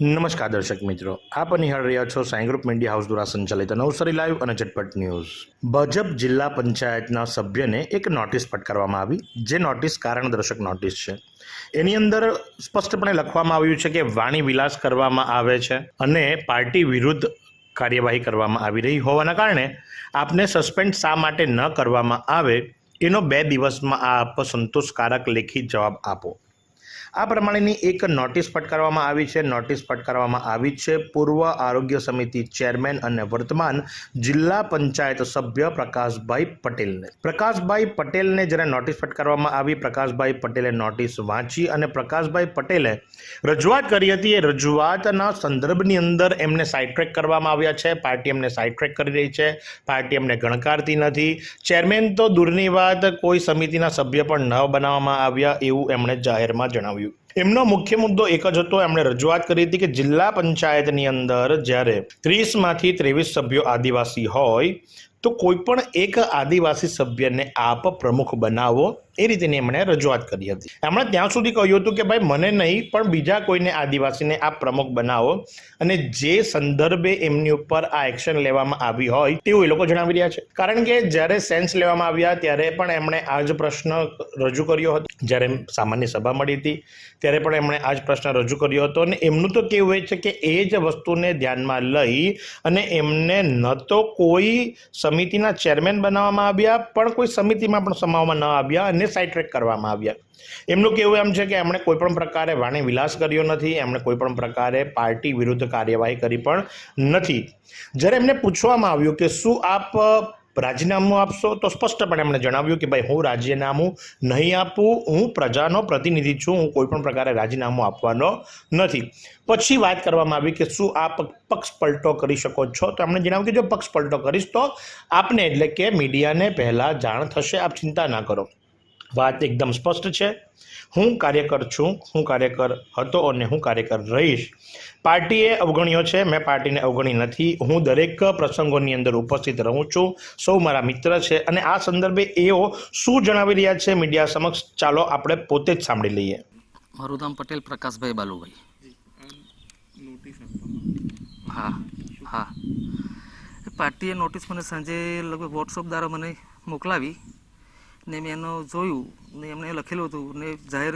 નમસ્કાર દર્શક મિત્રો, આપ નિહાળ રહ્યા છો સાઈ ગ્રુપ મીડિયા હાઉસ દ્વારા સંચાલિત નવસારી લાઈવ અને ઝટપટ ન્યૂઝ. ભાજપ જિલ્લા પંચાયતના સભ્યને એક નોટિસ ફટકારવામાં આવી, જે નોટિસ કારણદર્શક નોટિસ છે. એની અંદર સ્પષ્ટપણે લખવામાં આવ્યું છે કે વાણી વિલાસ કરવામાં આવે છે અને પાર્ટી વિરુદ્ધ કાર્યવાહી કરવામાં આવી રહી હોવાના કારણે આપને સસ્પેન્ડ શા માટે ન કરવામાં આવે, એનો બે દિવસમાં આપ સંતોષકારક લેખિત જવાબ આપો. આ પ્રમાણેની એક નોટિસ ફટકારવામાં આવી છે. નોટિસ ફટકારવામાં આવી છે. પૂર્વ આરોગ્ય સમિતિ ચેરમેન અને વર્તમાન જિલ્લા પંચાયત સભ્ય પ્રકાશભાઈ પટેલને. પ્રકાશભાઈ પટેલને જ્યારે નોટિસ ફટકારવામાં આવી, પ્રકાશભાઈ પટેલે નોટિસ વાંચી અને પ્રકાશભાઈ પટેલે રજૂઆત કરી હતી. એ રજૂઆતના સંદર્ભની અંદર એમને સાઇટ્રેક કરવામાં આવ્યા છે. પાર્ટી એમને સાઇટ્રેક કરી રહી છે. પાર્ટી એમને ગણકારતી નથી. ચેરમેન તો દૂરની વાત, કોઈ સમિતિના સભ્ય પણ ન બનાવવામાં આવ્યા એવું એમણે જાહેરમાં જણાવ્યું. now you એમનો મુખ્ય મુદ્દો એક જ હતો. એમણે રજૂઆત કરી હતી કે જિલ્લા પંચાયતની અંદર જ્યારે ત્રીસમાંથી ત્રેવીસ સભ્યો આદિવાસી હોય, તો કોઈ પણ એક આદિવાસી સભ્યને આપ પ્રમુખ બનાવો. એ રીતેની એમણે રજૂઆત કરી હતી. એમણે ત્યાં સુધી કહ્યું હતું કે, ભાઈ, મને નહીં, પણ બીજા કોઈને આદિવાસીને આપ પ્રમુખ બનાવો. અને જે સંદર્ભે એમની ઉપર આ એક્શન લેવામાં આવી હોય તેવું એ લોકો જણાવી રહ્યા છે. કારણ કે જ્યારે સેન્સ લેવામાં આવ્યા, ત્યારે પણ એમણે આ જ પ્રશ્ન રજૂ કર્યો હતો. જ્યારે સામાન્ય સભા મળી હતી ત્યારે પણ એમણે આ જ પ્રશ્ન રજૂ કર્યો હતો અને એમનું તો કેવું હોય છે કે એ જ વસ્તુને ધ્યાનમાં લઈ અને એમને ન તો કોઈ સમિતિના ચેરમેન બનાવવામાં આવ્યા, પણ કોઈ સમિતિમાં પણ સમાવવામાં ન આવ્યા અને સાઇટ્રેક કરવામાં આવ્યા. એમનું કેવું એમ છે કે એમણે કોઈપણ પ્રકારે વાણી વિલાસ કર્યો નથી, એમણે કોઈપણ પ્રકારે પાર્ટી વિરુદ્ધ કાર્યવાહી કરી પણ નથી. જ્યારે એમને પૂછવામાં આવ્યું કે શું આપ રાજીનામું આપશો તો સ્પષ્ટપણે એમણે જણાવ્યું કે ભાઈ હું રાજીનામું નહીં આપું, હું પ્રજાનો પ્રતિનિધિ છું, હું કોઈપણ પ્રકારે રાજીનામું આપવાનો નથી. પછી વાત કરવામાં આવી કે શું આપ પક્ષ પલટો કરી શકો છો? તો એમણે જણાવ્યું કે જો પક્ષ પલટો કરીશ તો આપને એટલે કે મીડિયાને પહેલાં જાણ થશે, આપ ચિંતા ના કરો. વાત એકદમ સ્પષ્ટ છે. હું કાર્યકર છું, હું કાર્યકર હતો અને હું કાર્યકર રહીશ. પાર્ટીએ અવગણ્યો છે, મેં પાર્ટીને અવગણી નથી. હું દરેક પ્રસંગોની અંદર ઉપસ્થિત રહું છું, સૌ મારા મિત્ર છે અને આ સંદર્ભે એઓ શું જણાવી રહ્યા છે મીડિયા સમક્ષ, ચાલો આપણે પોતે જ સાંભળી લઈએ. મારું નામ પટેલ પ્રકાશભાઈ બાલુભાઈ. હા હા. પાર્ટીએ નોટિસ મને સાંજે લગભગ વોટ્સઅપ દ્વારા મને મોકલાવી. ને મેં એનો જોયું ને એમણે લખેલું હતું ને જાહેર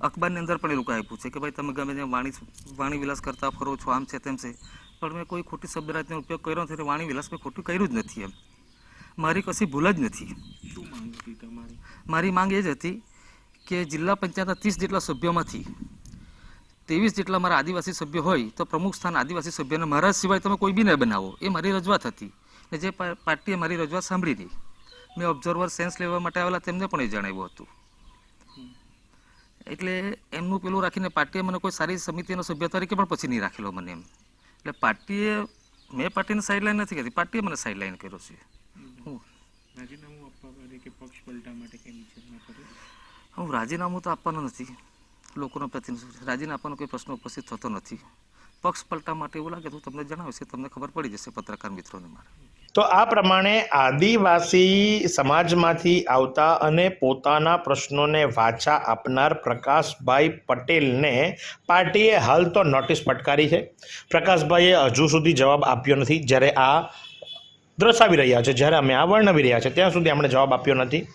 અખબારની અંદર પણ એ લોકો આપ્યું છે કે ભાઈ તમે ગમે ત્યાં વાણી વાણી વિલાસ કરતા ફરો છો આમ છે તેમ છે. પણ મેં કોઈ ખોટી શબ્દરાજનો ઉપયોગ કર્યો નથી વાણી વિલાસ મેં ખોટું કર્યું જ નથી એમ. મારી કશી ભૂલ જ નથી. મારી માંગ એ જ હતી કે જિલ્લા પંચાયતના ત્રીસ જેટલા સભ્યોમાંથી ત્રેવીસ જેટલા મારા આદિવાસી સભ્યો હોય તો પ્રમુખ સ્થાન આદિવાસી સભ્યને મારા સિવાય તમે કોઈ બી ન બનાવો. એ મારી રજૂઆત હતી ને જે પાર્ટીએ મારી રજૂઆત સાંભળી હતી. મેં ઓબ્ઝર્વર સેન્સ લેવા માટે આવેલા તેમને પણ એ જણાવ્યું હતું. એટલે એમનું પેલું રાખીને પાર્ટીએ મને કોઈ સારી સમિતિનો સભ્ય તરીકે પણ પછી નહીં રાખેલો મને એમ. એટલે પાર્ટીએ મેં પાર્ટીને સાઈડલાઈન નથી કરી પાર્ટીએ મને સાઈડલાઈન કર્યો છે. હું. રાજીનામું આપવા કે પક્ષ પલટા માટે કંઈ હું રાજીનામું તો આપવાનું નથી. લોકોનો પ્રતિનિધિ રાજીના આપવાનો કોઈ પ્રશ્ન ઉપસ્થિત થતો નથી. પક્ષ પલટા માટે એવું લાગે તો તમને જણાવીશ કે તમને ખબર પડી જશે પત્રકાર મિત્રોને મારા. તો આ પ્રમાણે આદિવાસી સમાજમાંથી આવતા અને પોતાના પ્રશ્નોને વાચા આપનાર પ્રકાશભાઈ પટેલને પાર્ટીએ હાલ તો નોટિસ ફટકારી છે. પ્રકાશભાઈએ હજુ સુધી જવાબ આપ્યો નથી. જ્યારે આ દર્શાવી રહ્યા છે. જ્યારે અમે આ વર્ણવી રહ્યા છે, ત્યાં સુધી આપણે જવાબ આપ્યો નથી.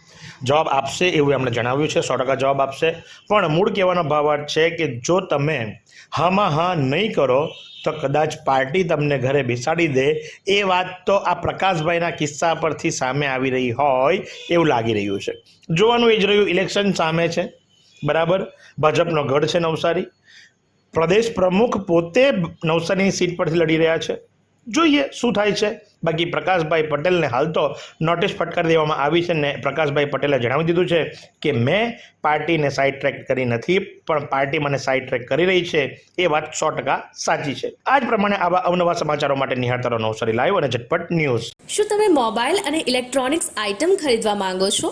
જવાબ આપશે એવું એમણે જણાવ્યું છે. સો ટકા જવાબ આપશે. પણ મૂળ કહેવાનો ભાવાર્થ છે કે જો તમે હામાં હા નહીં કરો, તો કદાચ પાર્ટી તમને ઘરે બેસાડી દે. એ વાત તો આ પ્રકાશભાઈના કિસ્સા પરથી સામે આવી રહી હોય એવું લાગી રહ્યું છે. જોવાનું એ જ રહ્યું, ઇલેક્શન સામે છે. બરાબર? ભાજપનો ગઢ છે નવસારી. પ્રદેશ પ્રમુખ પોતે નવસારીની સીટ પરથી લડી રહ્યા છે. જોઈએ શું થાય છે. બાકી પ્રકાશભાઈ પટેલને હાલ તો નોટિસ ફટકારી દેવામાં આવી છે ને પ્રકાશભાઈ પટેલે જણાવી દીધું છે કે મેં પાર્ટીને સાઇડ ટ્રેક કરી નથી, પણ પાર્ટી મને સાઇડ ટ્રેક કરી રહી છે. એ વાત સો ટકા સાચી છે. આ જ પ્રમાણે આવા અવનવા સમાચારો માટે નિહાળતા રહો નવસારી લાઈવ અને ઝટપટ ન્યૂઝ. શું તમે મોબાઈલ અને ઇલેક્ટ્રોનિક્સ આઇટમ ખરીદવા માંગો છો?